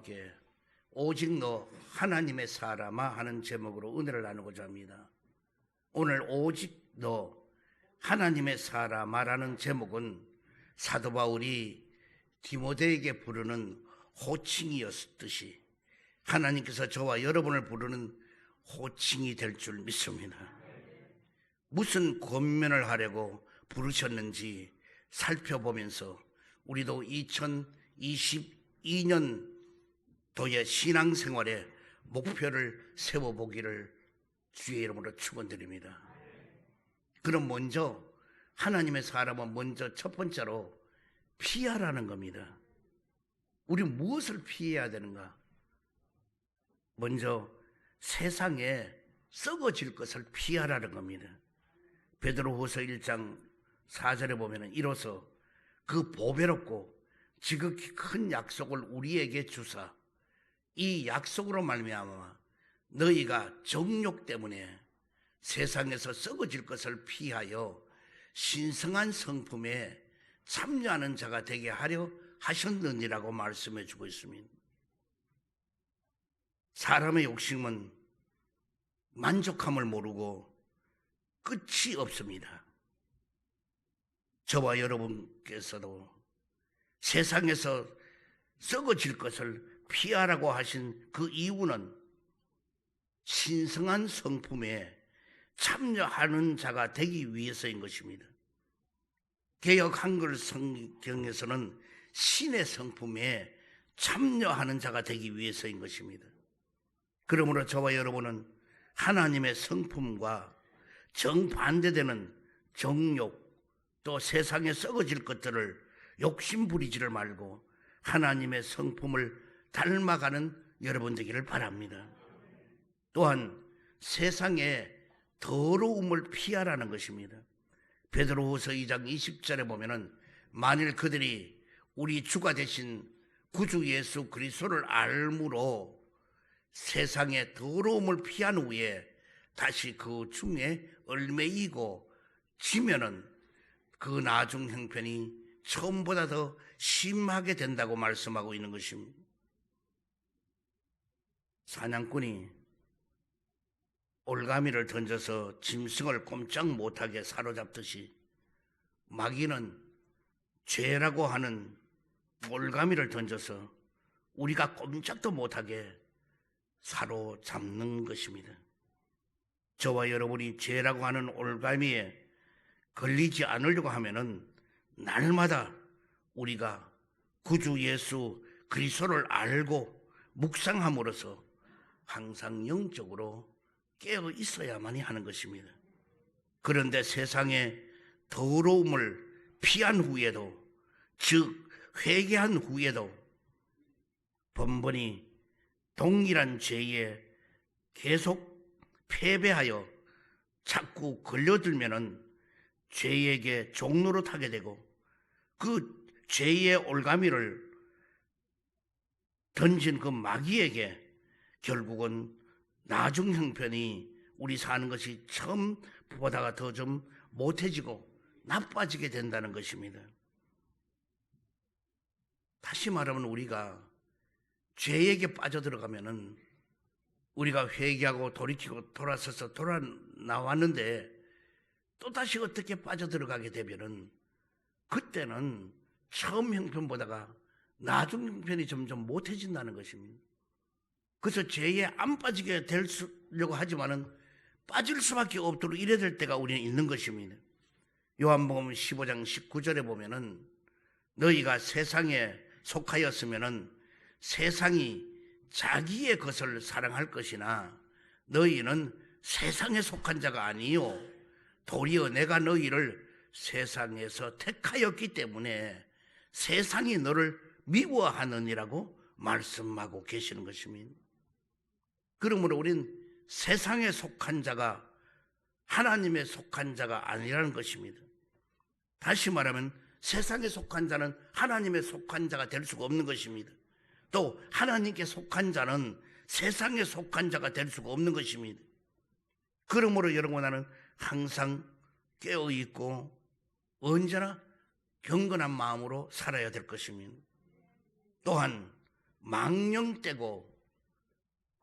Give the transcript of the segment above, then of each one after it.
함께 오직 너 하나님의 사람아 하는 제목으로 은혜를 나누고자 합니다. 오늘 오직 너 하나님의 사람아라는 제목은 사도 바울이 디모데에게 부르는 호칭이었듯이 하나님께서 저와 여러분을 부르는 호칭이 될 줄 믿습니다. 무슨 권면을 하려고 부르셨는지 살펴보면서 우리도 2022년 도의 신앙생활에 목표를 세워보기를 주의 이름으로 축원드립니다. 그럼 먼저 하나님의 사람은 먼저 첫 번째로 피하라는 겁니다. 우리 무엇을 피해야 되는가? 먼저 세상에 썩어질 것을 피하라는 겁니다. 베드로후서 1장 4절에 보면은 이로써 그 보배롭고 지극히 큰 약속을 우리에게 주사 이 약속으로 말미암아 너희가 정욕 때문에 세상에서 썩어질 것을 피하여 신성한 성품에 참여하는 자가 되게 하려 하셨느니라고 말씀해 주고 있습니다. 사람의 욕심은 만족함을 모르고 끝이 없습니다. 저와 여러분께서도 세상에서 썩어질 것을 피하라고 하신 그 이유는 신성한 성품에 참여하는 자가 되기 위해서인 것입니다. 개혁 한글 성경에서는 신의 성품에 참여하는 자가 되기 위해서인 것입니다. 그러므로 저와 여러분은 하나님의 성품과 정반대되는 정욕 또 세상에 썩어질 것들을 욕심 부리지를 말고 하나님의 성품을 닮아가는 여러분 되기를 바랍니다. 또한 세상의 더러움을 피하라는 것입니다. 베드로후서 2장 20절에 보면은 만일 그들이 우리 주가 되신 구주 예수 그리스도를 알므로 세상의 더러움을 피한 후에 다시 그 중에 얼매이고 지면은 그 나중 형편이 처음보다 더 심하게 된다고 말씀하고 있는 것입니다. 사냥꾼이 올가미를 던져서 짐승을 꼼짝 못하게 사로잡듯이 마귀는 죄라고 하는 올가미를 던져서 우리가 꼼짝도 못하게 사로잡는 것입니다. 저와 여러분이 죄라고 하는 올가미에 걸리지 않으려고 하면은 날마다 우리가 구주 예수 그리스도를 알고 묵상함으로써 항상 영적으로 깨어 있어야만이 하는 것입니다. 그런데 세상의 더러움을 피한 후에도 즉 회개한 후에도 번번이 동일한 죄에 계속 패배하여 자꾸 걸려들면은 죄에게 종로로 타게 되고 그 죄의 올가미를 던진 그 마귀에게 결국은 나중 형편이 우리 사는 것이 처음보다가 더 좀 못해지고 나빠지게 된다는 것입니다. 다시 말하면 우리가 죄에게 빠져들어가면은 우리가 회개하고 돌이키고 돌아서서 돌아 나왔는데 또다시 어떻게 빠져들어가게 되면은 그때는 처음 형편보다가 나중 형편이 점점 못해진다는 것입니다. 그래서 죄에 안 빠지게 되려고 하지만은 빠질 수밖에 없도록 이래 될 때가 우리는 있는 것입니다. 요한복음 15장 19절에 보면은 너희가 세상에 속하였으면은 세상이 자기의 것을 사랑할 것이나 너희는 세상에 속한 자가 아니요 도리어 내가 너희를 세상에서 택하였기 때문에 세상이 너를 미워하느니라고 말씀하고 계시는 것입니다. 그러므로 우린 세상에 속한 자가 하나님의 속한 자가 아니라는 것입니다. 다시 말하면 세상에 속한 자는 하나님의 속한 자가 될 수가 없는 것입니다. 또 하나님께 속한 자는 세상에 속한 자가 될 수가 없는 것입니다. 그러므로 여러분 나는 항상 깨어 있고 언제나 경건한 마음으로 살아야 될 것입니다. 또한 망령되고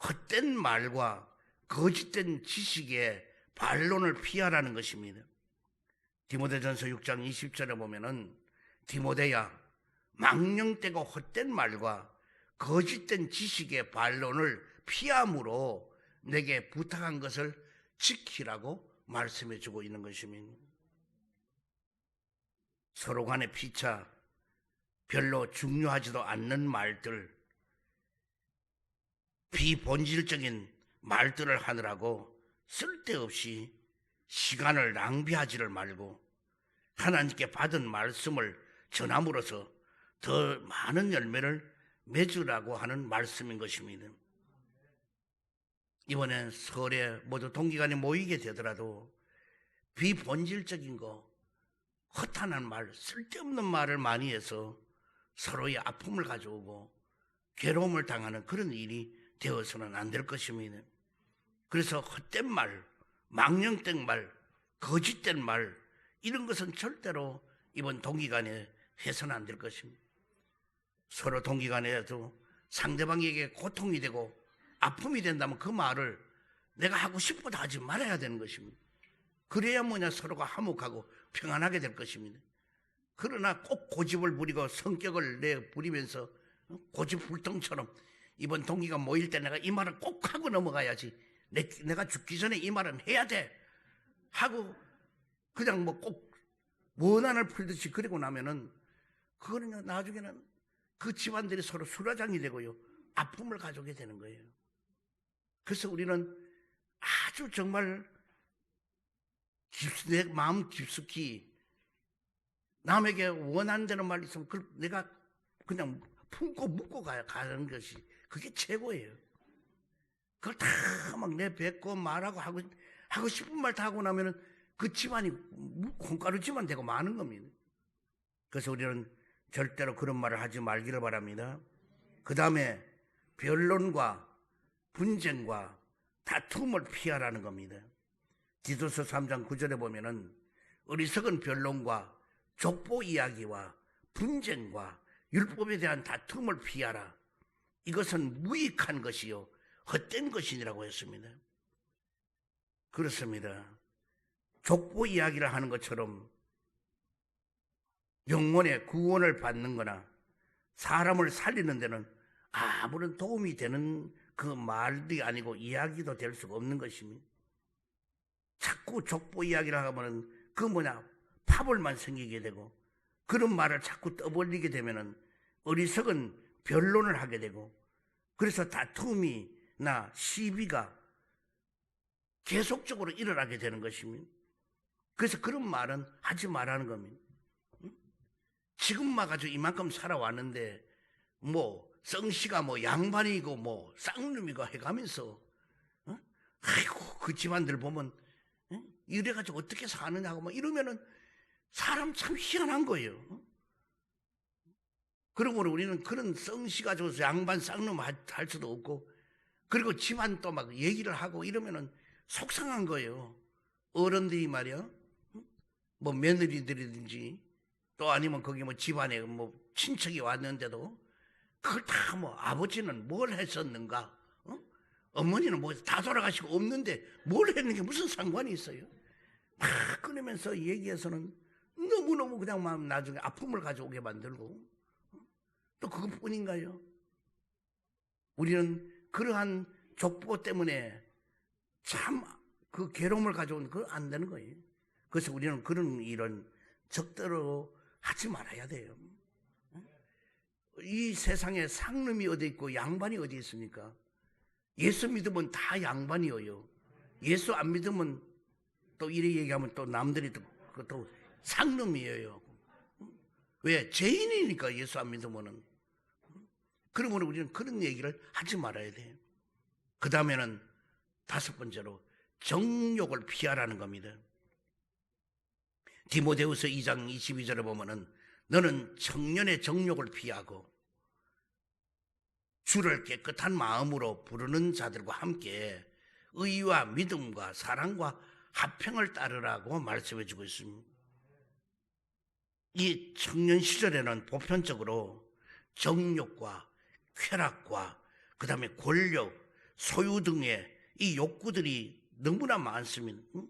헛된 말과 거짓된 지식의 반론을 피하라는 것입니다. 디모데전서 6장 20절에 보면은 디모데야 망령되고 헛된 말과 거짓된 지식의 반론을 피함으로 내게 부탁한 것을 지키라고 말씀해 주고 있는 것입니다. 서로 간의 피차 별로 중요하지도 않는 말들 비본질적인 말들을 하느라고 쓸데없이 시간을 낭비하지를 말고 하나님께 받은 말씀을 전함으로써 더 많은 열매를 맺으라고 하는 말씀인 것입니다. 이번엔 설에 모두 동기간에 모이게 되더라도 비본질적인 거, 허탄한 말, 쓸데없는 말을 많이 해서 서로의 아픔을 가져오고 괴로움을 당하는 그런 일이 되어서는 안 될 것입니다. 그래서 헛된 말, 망령된 말, 거짓된 말, 이런 것은 절대로 이번 동기간에 해서는 안 될 것입니다. 서로 동기간에도 상대방에게 고통이 되고 아픔이 된다면 그 말을 내가 하고 싶어도 하지 말아야 되는 것입니다. 그래야 뭐냐 서로가 화목하고 평안하게 될 것입니다. 그러나 꼭 고집을 부리고 성격을 내 부리면서 고집불통처럼 이번 동기가 모일 때 내가 이 말을 꼭 하고 넘어가야지. 내, 내가 죽기 전에 이 말은 해야 돼. 하고 그냥 뭐 꼭 원한을 풀듯이 그리고 나면은 그거는 나중에는 그 집안들이 서로 수라장이 되고요. 아픔을 가져오게 되는 거예요. 그래서 우리는 아주 정말 깊- 내 마음 깊숙이 남에게 원한다는 말 있으면 내가 그냥 품고 묻고 가야 가는 것이 그게 최고예요. 그걸 다 막 내뱉고 말하고 하고 하고 싶은 말 다 하고 나면은 그 집안이 콩가루지만 되고 마는 겁니다. 그래서 우리는 절대로 그런 말을 하지 말기를 바랍니다. 그 다음에 변론과 분쟁과 다툼을 피하라는 겁니다. 디도서 3장 9절에 보면은 어리석은 변론과 족보 이야기와 분쟁과 율법에 대한 다툼을 피하라. 이것은 무익한 것이요 헛된 것이라고 했습니다. 그렇습니다. 족보 이야기를 하는 것처럼 영혼의 구원을 받는 거나 사람을 살리는 데는 아무런 도움이 되는 그 말이 아니고 이야기도 될 수가 없는 것입니다. 자꾸 족보 이야기를 하면은 그 뭐냐 파벌만 생기게 되고 그런 말을 자꾸 떠벌리게 되면은 어리석은 변론을 하게 되고 그래서 다툼이나 시비가 계속적으로 일어나게 되는 것입니다. 그래서 그런 말은 하지 말라는 겁니다. 응? 지금만 가지고 이만큼 살아왔는데 뭐 성씨가 뭐 양반이고 뭐 쌍놈이고 해가면서 어? 아이고 그 집안들 보면 어? 이래가지고 어떻게 사느냐고 막 이러면은 사람 참 희한한 거예요. 어? 그러므로 우리는 그런 성씨 가지고서 양반 쌍놈 할, 할 수도 없고 그리고 집안 또 막 얘기를 하고 이러면은 속상한 거예요. 어른들이 말이야. 뭐 며느리들이든지 또 아니면 거기 뭐 집안에 뭐 친척이 왔는데도 그걸 다 뭐 아버지는 뭘 했었는가? 어? 어머니는 뭐 다 돌아가시고 없는데 뭘 했는 게 무슨 상관이 있어요? 막 끊으면서 얘기해서는 너무너무 그냥 마음 나중에 아픔을 가져오게 만들고 어? 또 그것뿐인가요? 우리는 그러한 족보 때문에 참 그 괴로움을 가져온 그거 안 되는 거예요. 그래서 우리는 그런 일은 적대로 하지 말아야 돼요. 이 세상에 상놈이 어디 있고 양반이 어디 있습니까? 예수 믿으면 다 양반이에요. 예수 안 믿으면 또 이래 얘기하면 또 남들이 또, 또 상놈이에요. 왜? 죄인이니까 예수 안 믿으면은. 그러면 우리는 그런 얘기를 하지 말아야 돼요. 그 다음에는 다섯 번째로 정욕을 피하라는 겁니다. 디모데후서 2장 22절에 보면은 너는 청년의 정욕을 피하고 주를 깨끗한 마음으로 부르는 자들과 함께 의와 믿음과 사랑과 화평을 따르라고 말씀해 주고 있습니다. 이 청년 시절에는 보편적으로 정욕과 쾌락과 그 다음에 권력, 소유 등의 이 욕구들이 너무나 많습니다. 응?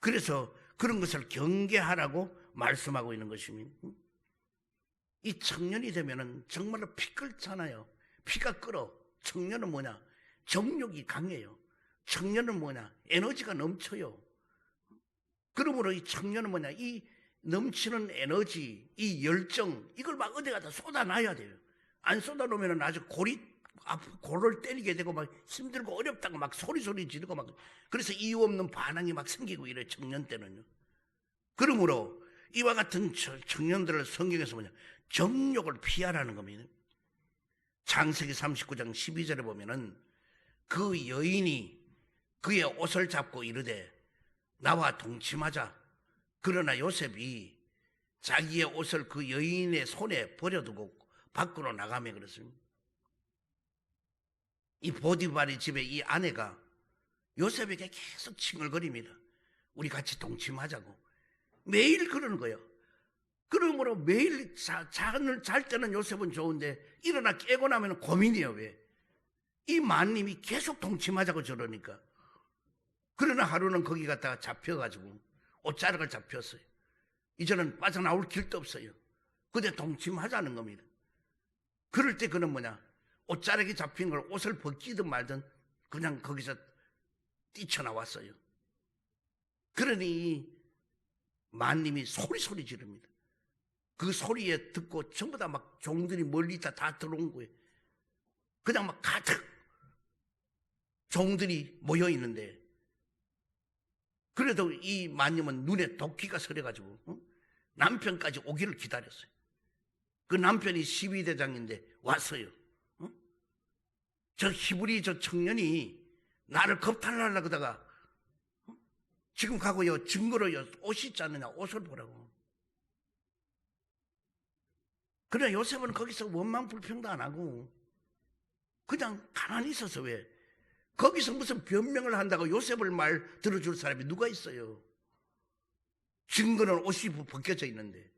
그래서 그런 것을 경계하라고 말씀하고 있는 것입니다. 응? 이 청년이 되면은 정말로 피 끓잖아요. 피가 끓어. 청년은 뭐냐? 정욕이 강해요. 청년은 뭐냐? 에너지가 넘쳐요. 그러므로 이 청년은 뭐냐? 이 넘치는 에너지, 이 열정, 이걸 막 어디 가다 쏟아놔야 돼요. 안 쏟아놓으면 아주 골이, 앞, 골을 때리게 되고 막 힘들고 어렵다고 막 소리소리 지르고 막. 그래서 이유 없는 반항이 막 생기고 이래, 청년 때는요. 그러므로 이와 같은 저- 청년들을 성경에서 뭐냐? 정욕을 피하라는 겁니다. 창세기 39장 12절에 보면은 그 여인이 그의 옷을 잡고 이르되 나와 동침하자. 그러나 요셉이 자기의 옷을 그 여인의 손에 버려두고 밖으로 나가며 그랬습니다. 이 보디발의 집에 이 아내가 요셉에게 계속 칭얼거립니다. 우리 같이 동침하자고. 매일 그러는 거예요. 그러므로 매일 자, 잠을 잘 때는 요셉은 좋은데 일어나 깨고 나면 고민이에요. 왜? 이 마님이 계속 동침하자고 저러니까. 그러나 하루는 거기 갔다가 잡혀가지고 옷자락을 잡혔어요. 이제는 빠져나올 길도 없어요. 근데 동침하자는 겁니다. 그럴 때 그는 뭐냐? 옷자락이 잡힌 걸 옷을 벗기든 말든 그냥 거기서 뛰쳐나왔어요. 그러니 마님이 소리소리 지릅니다. 그 소리에 듣고 전부 다 막 종들이 멀리 있다 다 들어온 거예요. 그냥 막 가득 종들이 모여 있는데 그래도 이 마님은 눈에 도끼가 서려가지고 어? 남편까지 오기를 기다렸어요. 그 남편이 12대장인데 왔어요. 어? 저 히브리 저 청년이 나를 겁탈하려고 하다가 어? 지금 가고요 증거로요 옷이 있지 않느냐 옷을 보라고. 그래 요셉은 거기서 원망 불평도 안 하고 그냥 가만히 있어서 왜 거기서 무슨 변명을 한다고 요셉을 말 들어줄 사람이 누가 있어요? 증거는 옷이 벗겨져 있는데.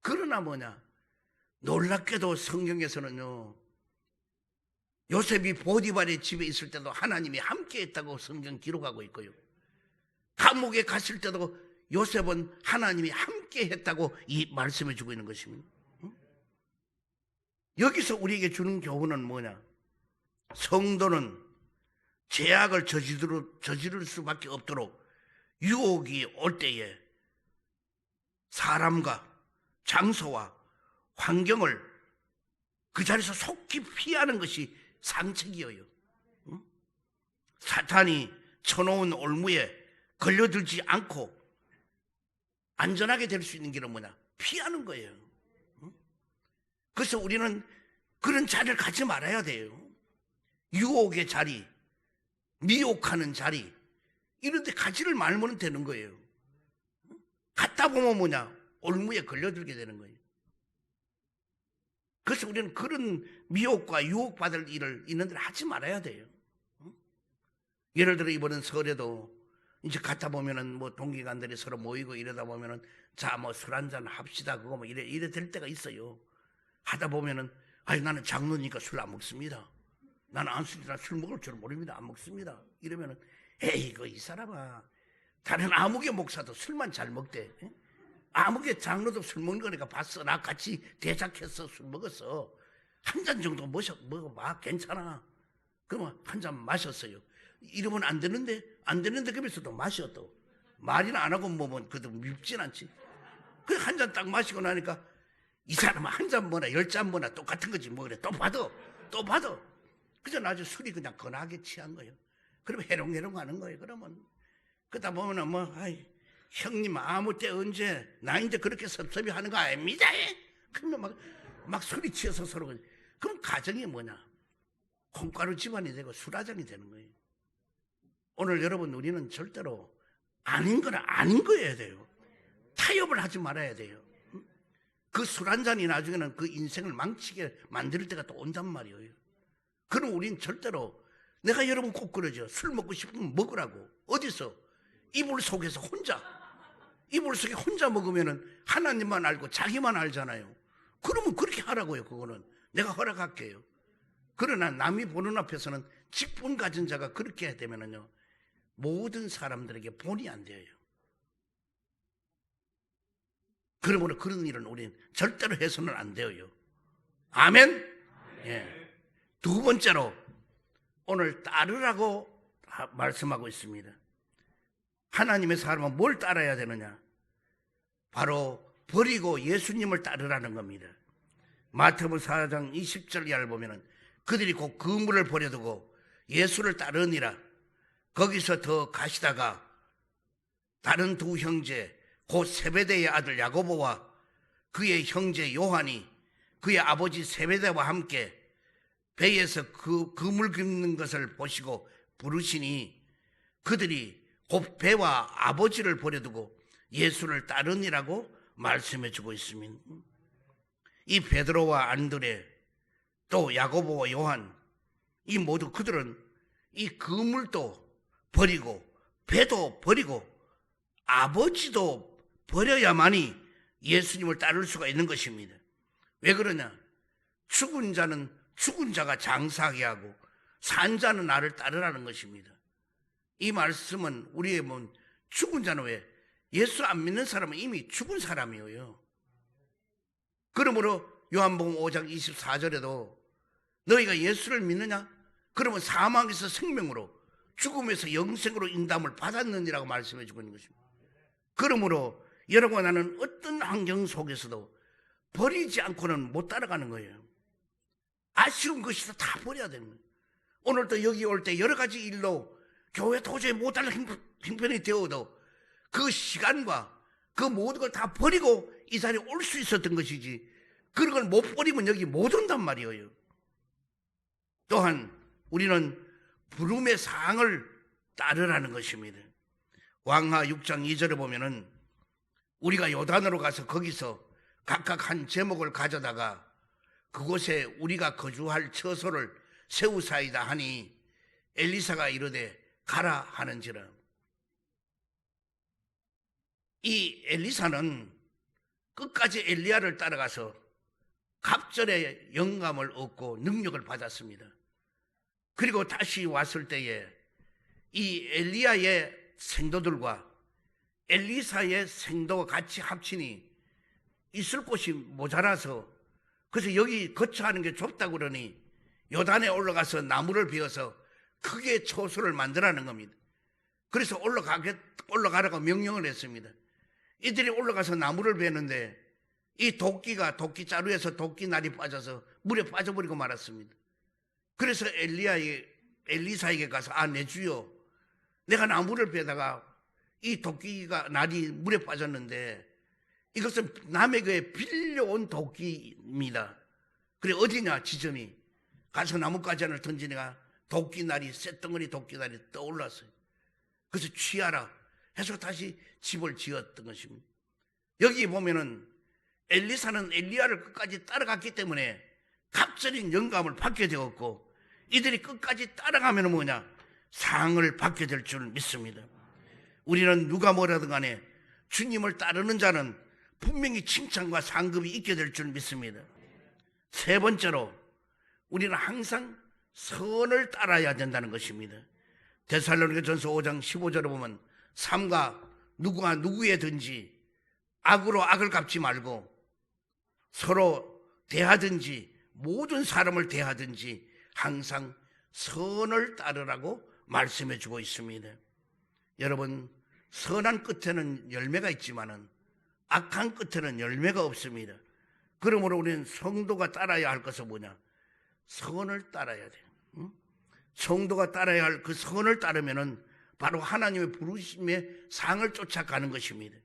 그러나 뭐냐? 놀랍게도 성경에서는요, 요셉이 보디발의 집에 있을 때도 하나님이 함께 했다고 성경 기록하고 있고요. 감옥에 갔을 때도 요셉은 하나님이 함께 했다고 이 말씀해 주고 있는 것입니다. 응? 여기서 우리에게 주는 교훈은 뭐냐? 성도는 저지를, 저지를 수밖에 없도록 유혹이 올 때에 사람과 장소와 환경을 그 자리에서 속히 피하는 것이 상책이에요. 응? 사탄이 쳐놓은 올무에 걸려들지 않고 안전하게 될 수 있는 길은 뭐냐? 피하는 거예요. 응? 그래서 우리는 그런 자리를 가지 말아야 돼요. 유혹의 자리, 미혹하는 자리, 이런 데 가지를 말면 되는 거예요. 갔다 보면 뭐냐? 올무에 걸려들게 되는 거예요. 그래서 우리는 그런 미혹과 유혹받을 일을 있는 데를 하지 말아야 돼요. 예를 들어 이번엔 설에도 이제 갔다 보면은 뭐 동기간들이 서로 모이고 이러다 보면은 자 뭐 술 한잔 합시다 그거 뭐 이래 이래 될 때가 있어요. 하다 보면은 아니 나는 장로니까 술 안 먹습니다. 나는 안술이라 술 먹을 줄 모릅니다. 안 먹습니다. 이러면은 에이 그이 사람아 다른 아무개 목사도 술만 잘 먹대. 에? 아무개 장로도 술 먹는 거니까 봤어. 나 같이 대작했어. 술 먹었어. 한 잔 정도 마셔, 먹어봐. 괜찮아. 그러면 한 잔 마셨어요. 이러면 안 되는데, 안 되는데 그러면서도 마셔 또. 말이나 안 하고 뭐면 그래도 밉진 않지. 그 한 잔 딱 마시고 나니까 이 사람은 한 잔 뭐나 열 잔 뭐나 똑같은 거지 뭐 그래. 또 받아. 또 받아. 그저 나중에 술이 그냥 건하게 취한 거예요. 그러면 해롱해롱 하는 거예요. 그러면. 그러다 보면은 뭐, 아이, 형님 아무 때 언제 나인데 그렇게 섭섭이 하는 거 아닙니다. 그러면 막, 막 소리 치어서 서로. 그럼 가정이 뭐냐? 콩가루 집안이 되고 술화장이 되는 거예요. 오늘 여러분 우리는 절대로 아닌 거는 아닌 거여야 돼요. 타협을 하지 말아야 돼요. 그 술 한 잔이 나중에는 그 인생을 망치게 만들 때가 또 온단 말이에요. 그럼 우린 절대로 내가 여러분 꼭 그러죠. 술 먹고 싶으면 먹으라고. 어디서? 이불 속에서 혼자. 이불 속에 혼자 먹으면은 하나님만 알고 자기만 알잖아요. 그러면 그렇게 하라고요, 그거는. 내가 허락할게요. 그러나 남이 보는 앞에서는 직분 가진 자가 그렇게 해야 되면은요, 모든 사람들에게 본이 안 돼요. 그러므로 그런 일은 우리는 절대로 해서는 안 돼요. 아멘? 예. 두 번째로, 오늘 따르라고 하- 말씀하고 있습니다. 하나님의 사람은 뭘 따라야 되느냐? 바로 버리고 예수님을 따르라는 겁니다. 마태복음 4장 20절 이하를 보면은 그들이 곧 그물을 버려두고 예수를 따르니라. 거기서 더 가시다가 다른 두 형제 곧 세베대의 아들 야고보와 그의 형제 요한이 그의 아버지 세베대와 함께 배에서 그 그물 깁는 것을 보시고 부르시니 그들이 곧 배와 아버지를 버려두고 예수를 따르니라고 말씀해 주고 있습니다. 이 베드로와 안드레 또 야고보와 요한 이 모두 그들은 이 그물도 버리고 배도 버리고 아버지도 버려야만이 예수님을 따를 수가 있는 것입니다. 왜 그러냐? 죽은 자는 죽은 자가 장사하게 하고 산 자는 나를 따르라는 것입니다. 이 말씀은 우리의 뭐 죽은 자는 왜 예수 안 믿는 사람은 이미 죽은 사람이에요. 그러므로 요한복음 5장 24절에도 너희가 예수를 믿느냐? 그러면 사망에서 생명으로 죽음에서 영생으로 인담을 받았느니라고 말씀해 주고 있는 것입니다. 그러므로 여러분 나는 어떤 환경 속에서도 버리지 않고는 못 따라가는 거예요. 아쉬운 것이다 다 버려야 거예요. 오늘도 여기 올 때 여러 가지 일로 교회 도저히 못할 형편이 되어도 그 시간과 그 모든 걸 다 버리고 이 자리에 올 수 있었던 것이지 그런 걸 못 버리면 여기 못 온단 말이에요. 또한 우리는 부름의 사항을 따르라는 것입니다. 왕하 6장 2절에 보면은 우리가 요단으로 가서 거기서 각각 한 제목을 가져다가 그곳에 우리가 거주할 처소를 세우사이다 하니 엘리사가 이르되 가라 하는지라. 이 엘리사는 끝까지 엘리야를 따라가서 갑절의 영감을 얻고 능력을 받았습니다. 그리고 다시 왔을 때에 이 엘리야의 생도들과 엘리사의 생도가 같이 합치니 있을 곳이 모자라서 그래서 여기 거처하는 게 좁다고 그러니 요단에 올라가서 나무를 베어서 크게 초소를 만들라는 겁니다. 그래서 올라가게, 올라가라고 명령을 했습니다. 이들이 올라가서 나무를 베는데 이 도끼가 도끼 자루에서 도끼 날이 빠져서 물에 빠져버리고 말았습니다. 그래서 엘리야의 엘리사에게 가서 아 내 주여 내가 나무를 베다가 이 도끼가 날이 물에 빠졌는데 이것은 남에게 빌려온 도끼 입니다. 그래 어디냐 지점이 가서 나뭇가지 하나를 던지니까 도끼날이 쇳덩어리 도끼날이 떠올랐어요. 그래서 취하라 해서 다시 집을 지었던 것입니다. 여기 보면은 엘리사는 엘리야를 끝까지 따라갔기 때문에 갑절인 영감을 받게 되었고 이들이 끝까지 따라가면 뭐냐 상을 받게 될 줄 믿습니다. 우리는 누가 뭐라든 간에 주님을 따르는 자는 분명히 칭찬과 상급이 있게 될 줄 믿습니다. 세 번째로 우리는 항상 선을 따라야 된다는 것입니다. 데살로니가 전서 5장 15절에 보면 삼가 누구가 누구에든지 악으로 악을 갚지 말고 서로 대하든지 모든 사람을 대하든지 항상 선을 따르라고 말씀해 주고 있습니다. 여러분 선한 끝에는 열매가 있지만은 악한 끝에는 열매가 없습니다. 그러므로 우리는 성도가 따라야 할 것은 뭐냐? 선을 따라야 돼요. 응? 성도가 따라야 할 그 선을 따르면은 바로 하나님의 부르심의 상을 쫓아가는 것입니다.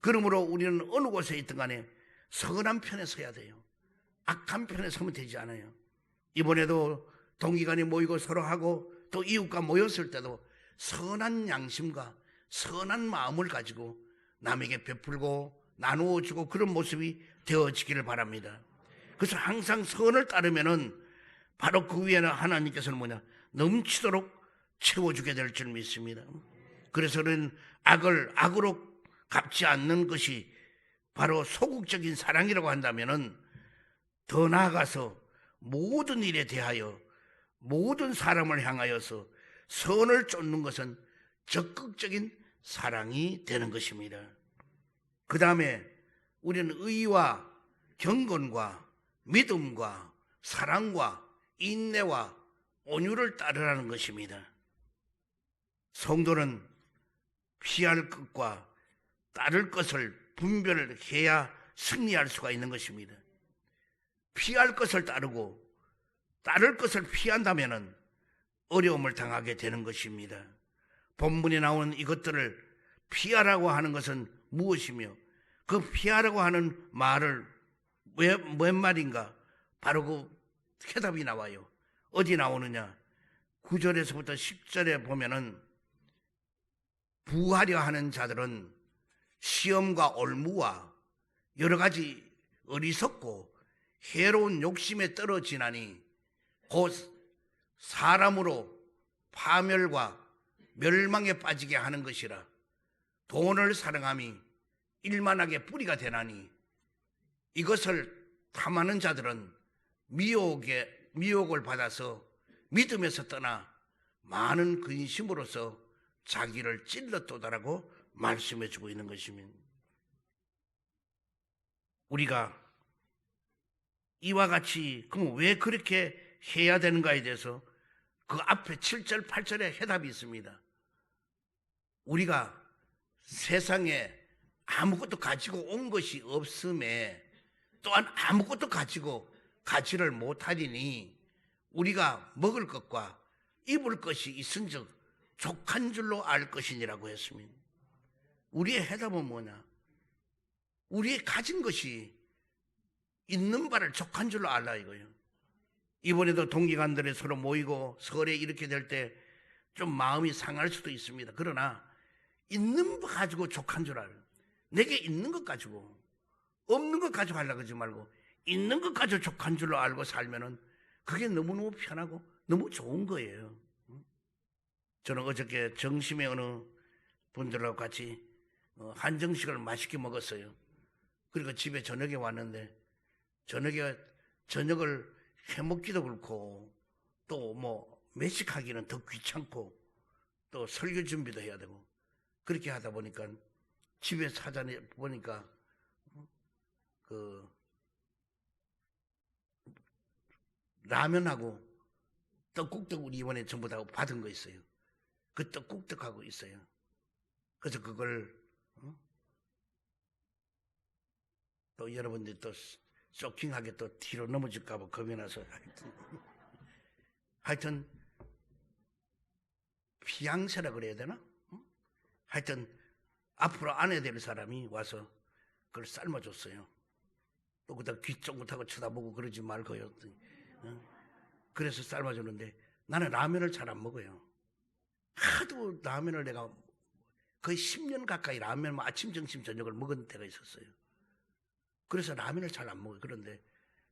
그러므로 우리는 어느 곳에 있든 간에 선한 편에 서야 돼요. 악한 편에 서면 되지 않아요. 이번에도 동기간이 모이고 서로 하고 또 이웃과 모였을 때도 선한 양심과 선한 마음을 가지고 남에게 베풀고 나누어 주고 그런 모습이 되어지기를 바랍니다. 그래서 항상 선을 따르면은 바로 그 위에는 하나님께서는 뭐냐 넘치도록 채워주게 될 줄 믿습니다. 그래서는 악을 악으로 갚지 않는 것이 바로 소극적인 사랑이라고 한다면은 더 나아가서 모든 일에 대하여 모든 사람을 향하여서 선을 쫓는 것은 적극적인 사랑이 되는 것입니다. 그 다음에 우리는 의와 경건과 믿음과 사랑과 인내와 온유를 따르라는 것입니다. 성도는 피할 것과 따를 것을 분별을 해야 승리할 수가 있는 것입니다. 피할 것을 따르고 따를 것을 피한다면 어려움을 당하게 되는 것입니다. 본문에 나오는 이것들을 피하라고 하는 것은 무엇이며 그 피하라고 하는 말을 왜, 뭔 말인가? 바로 그 해답이 나와요. 어디 나오느냐? 9절에서부터 10절에 보면은 부하려 하는 자들은 시험과 올무와 여러 가지 어리석고 해로운 욕심에 떨어지나니 곧 사람으로 파멸과 멸망에 빠지게 하는 것이라 돈을 사랑함이 일만하게 뿌리가 되나니 이것을 탐하는 자들은 미혹에 미혹을 받아서 믿음에서 떠나 많은 근심으로서 자기를 찔렀도다라고 말씀해 주고 있는 것입니다. 우리가 이와 같이 그럼 왜 그렇게 해야 되는가에 대해서 그 앞에 7절, 8절에 해답이 있습니다. 우리가 세상에 아무것도 가지고 온 것이 없음에 또한 아무것도 가지고 가지를 못하리니 우리가 먹을 것과 입을 것이 있은즉 족한 줄로 알 것이니라고 했습니다. 우리의 해답은 뭐냐? 우리의 가진 것이 있는 바를 족한 줄로 알라 이거예요. 이번에도 동기간들이 서로 모이고 설에 이렇게 될 때 좀 마음이 상할 수도 있습니다. 그러나 있는 거 가지고 족한 줄 알아. 내게 있는 것 가지고 없는 것 가지고 하려고 하지 말고 있는 것 가지고 족한 줄로 알고 살면은 그게 너무너무 편하고 너무 좋은 거예요. 저는 어저께 정심의 어느 분들하고 같이 어, 한정식을 맛있게 먹었어요. 그리고 집에 저녁에 왔는데 저녁에 저녁을 해먹기도 그렇고 또 뭐 매식하기는 더 귀찮고 또 설교 준비도 해야 되고 그렇게 하다 보니까 집에 사전에 보니까 그 라면하고 떡국떡 우리 이번에 전부 다 받은 거 있어요. 그 떡국떡하고 있어요. 그래서 그걸 어? 또 여러분들이 또 쇼킹하게 또 뒤로 넘어질까 봐 겁이 나서 하여튼, 하여튼 피양새라 그래야 되나? 어? 하여튼 앞으로 안 해야 될 사람이 와서 그걸 삶아줬어요. 또 그다 귀 쫑긋하고 쳐다보고 그러지 말고요. 어? 그래서 삶아주는데 나는 라면을 잘 안 먹어요. 하도 라면을 내가 거의 10년 가까이 라면 뭐 아침, 점심, 저녁을 먹은 때가 있었어요. 그래서 라면을 잘 안 먹어요. 그런데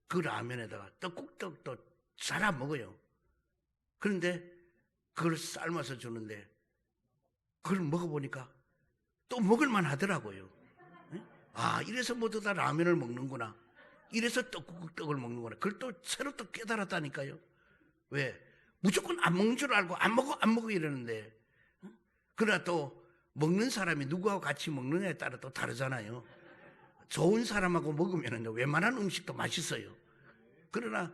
그 라면에다가 떡국떡도 잘 안 먹어요. 그런데 그걸 삶아서 주는데 그걸 먹어보니까 또 먹을만 하더라고요. 예? 아, 이래서 모두 다 라면을 먹는구나. 이래서 떡국떡을 먹는구나. 그걸 또 새로 또 깨달았다니까요. 왜? 무조건 안 먹는 줄 알고 안 먹어, 안 먹어 이러는데. 어? 그러나 또 먹는 사람이 누구하고 같이 먹느냐에 따라 또 다르잖아요. 좋은 사람하고 먹으면 웬만한 음식도 맛있어요. 그러나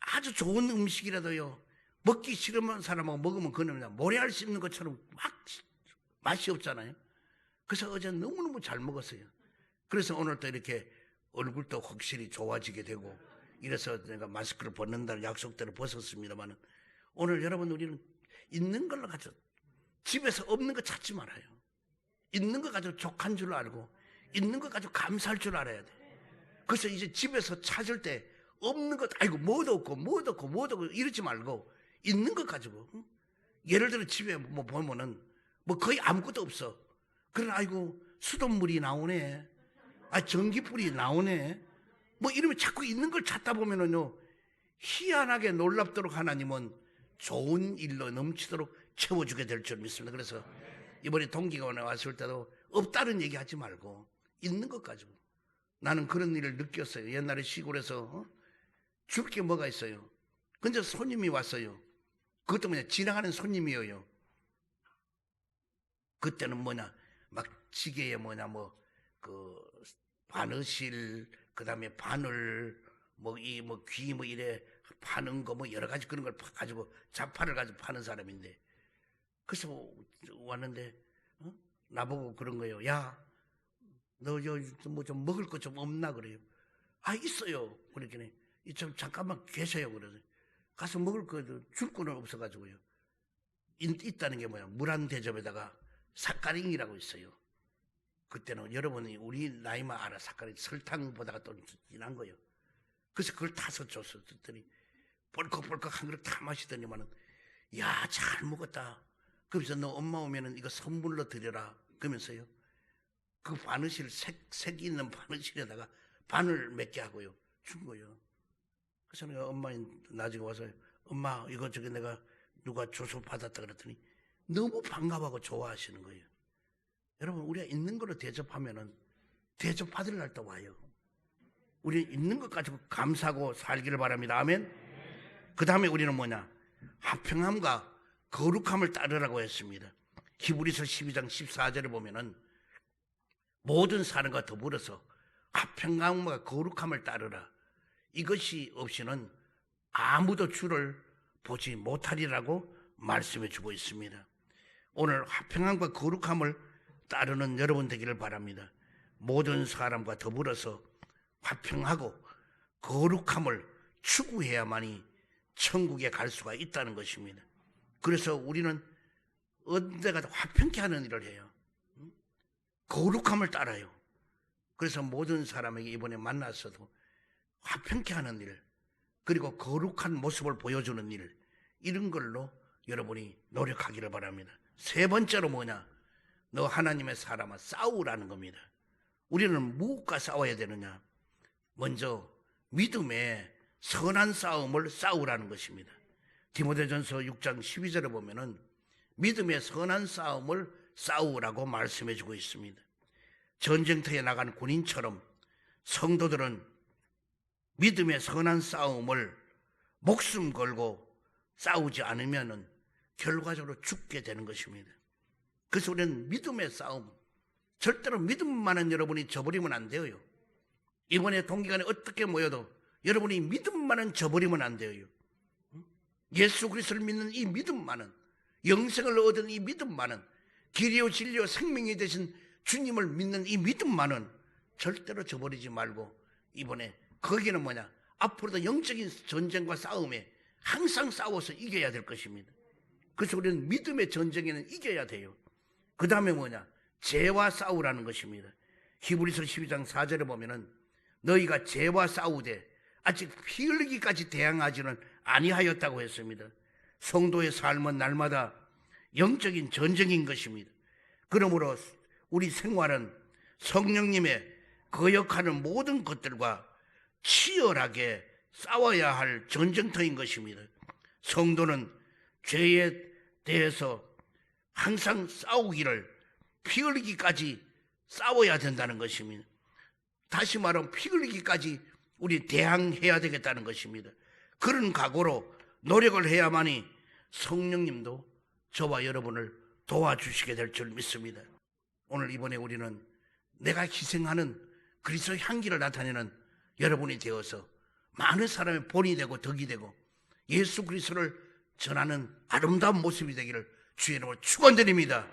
아주 좋은 음식이라도요, 먹기 싫은 사람하고 먹으면 그는 모래알 씹는 것처럼 막 맛이 없잖아요. 그래서 어제 너무너무 잘 먹었어요. 그래서 오늘 또 이렇게 얼굴도 확실히 좋아지게 되고, 이래서 내가 마스크를 벗는다는 약속대로 벗었습니다만, 오늘 여러분 우리는 있는 걸로 가져 집에서 없는 거 찾지 말아요. 있는 거 가지고 족한 줄 알고 있는 거 가지고 감사할 줄 알아야 돼. 그래서 이제 집에서 찾을 때 없는 것 아이고 뭐도 없고 뭐도 없고 뭐도 없고 이러지 말고 있는 것 가지고 응? 예를 들어 집에 뭐 보면은 뭐 거의 아무것도 없어. 그러나 아이고 수돗물이 나오네. 아 전기불이 나오네. 뭐 이러면 자꾸 있는 걸 찾다 보면은요 희한하게 놀랍도록 하나님은 좋은 일로 넘치도록 채워주게 될 줄 믿습니다. 그래서 이번에 동기가 왔을 때도 없다는 얘기 하지 말고 있는 것 가지고 나는 그런 일을 느꼈어요. 옛날에 시골에서 어? 줄게 뭐가 있어요? 근데 손님이 왔어요. 그것도 뭐냐 지나가는 손님이에요. 그때는 뭐냐 막 지게에 뭐냐 뭐그 바느실 그다음에 바늘 뭐 이 뭐 귀 뭐 이래 파는 거 뭐 여러 가지 그런 걸 파- 가지고 자파를 가지고 파는 사람인데 그래서 왔는데 어? 나보고 그런 거예요. 야, 너 저 뭐 좀 먹을 거 좀 없나 그래요. 아 있어요. 그러더니 좀 잠깐만 계세요. 그래서 가서 먹을 거 줄 거는 없어가지고요. 있, 있다는 게 뭐야? 물 한 대접에다가 사카링이라고 있어요. 그때는 여러분이 우리 나이만 알아. 사카링 설탕보다가 또 진한 거예요. 그래서 그걸 타서 줬어. 줬더니 벌컥벌컥 한 그릇 다 마시더니만은 야 잘 먹었다. 그러면서 너 엄마 오면은 이거 선물로 드려라. 그러면서요. 그 바느실 색, 색 있는 바느실에다가 바늘 몇 개 하고요. 준 거예요. 그래서 내가 엄마 나중에 와서 엄마 이거 저기 내가 누가 줘서 받았다 그랬더니 너무 반가워하고 좋아하시는 거예요. 여러분 우리가 있는 거로 대접하면은 대접 받을 날도 와요. 우리 있는 것 가지고 감사하고 살기를 바랍니다. 아멘. 그 다음에 우리는 뭐냐? 화평함과 거룩함을 따르라고 했습니다. 히브리서 12장 14절에 보면은 모든 사람과 더불어서 화평함과 거룩함을 따르라. 이것이 없이는 아무도 주를 보지 못하리라고 말씀해 주고 있습니다. 오늘 화평함과 거룩함을 따르는 여러분 되기를 바랍니다. 모든 사람과 더불어서 화평하고 거룩함을 추구해야만이 천국에 갈 수가 있다는 것입니다. 그래서 우리는 언제 가도 화평케 하는 일을 해요. 응? 거룩함을 따라요. 그래서 모든 사람에게 이번에 만났어도 화평케 하는 일, 그리고 거룩한 모습을 보여주는 일, 이런 걸로 여러분이 노력하기를 바랍니다. 세 번째로 뭐냐? 너 하나님의 사람아 싸우라는 겁니다. 우리는 무엇과 싸워야 되느냐? 먼저 믿음의 선한 싸움을 싸우라는 것입니다. 디모데전서 6장 12절에 보면은 믿음의 선한 싸움을 싸우라고 말씀해 주고 있습니다. 전쟁터에 나간 군인처럼 성도들은 믿음의 선한 싸움을 목숨 걸고 싸우지 않으면은 결과적으로 죽게 되는 것입니다. 그래서 우리는 믿음의 싸움, 절대로 믿음만은 여러분이 저버리면 안 돼요. 이번에 동기간에 어떻게 모여도 여러분이 믿음만은 저버리면 안 돼요. 예수 그리스도를 믿는 이 믿음만은 영생을 얻은 이 믿음만은 길이요 진리요 생명이 되신 주님을 믿는 이 믿음만은 절대로 저버리지 말고 이번에 거기는 뭐냐 앞으로도 영적인 전쟁과 싸움에 항상 싸워서 이겨야 될 것입니다. 그래서 우리는 믿음의 전쟁에는 이겨야 돼요. 그 다음에 뭐냐 죄와 싸우라는 것입니다. 히브리서 12장 4절에 보면은 너희가 죄와 싸우되 아직 피 흘리기까지 대항하지는 아니하였다고 했습니다. 성도의 삶은 날마다 영적인 전쟁인 것입니다. 그러므로 우리 생활은 성령님의 거역하는 모든 것들과 치열하게 싸워야 할 전쟁터인 것입니다. 성도는 죄에 대해서 항상 싸우기를 피 흘리기까지 싸워야 된다는 것입니다. 다시 말하면 피 흘리기까지 우리 대항해야 되겠다는 것입니다. 그런 각오로 노력을 해야만이 성령님도 저와 여러분을 도와주시게 될 줄 믿습니다. 오늘 이번에 우리는 내가 희생하는 그리스도 향기를 나타내는 여러분이 되어서 많은 사람의 본이 되고 덕이 되고 예수 그리스도를 전하는 아름다운 모습이 되기를 주의 이름으로 축원드립니다.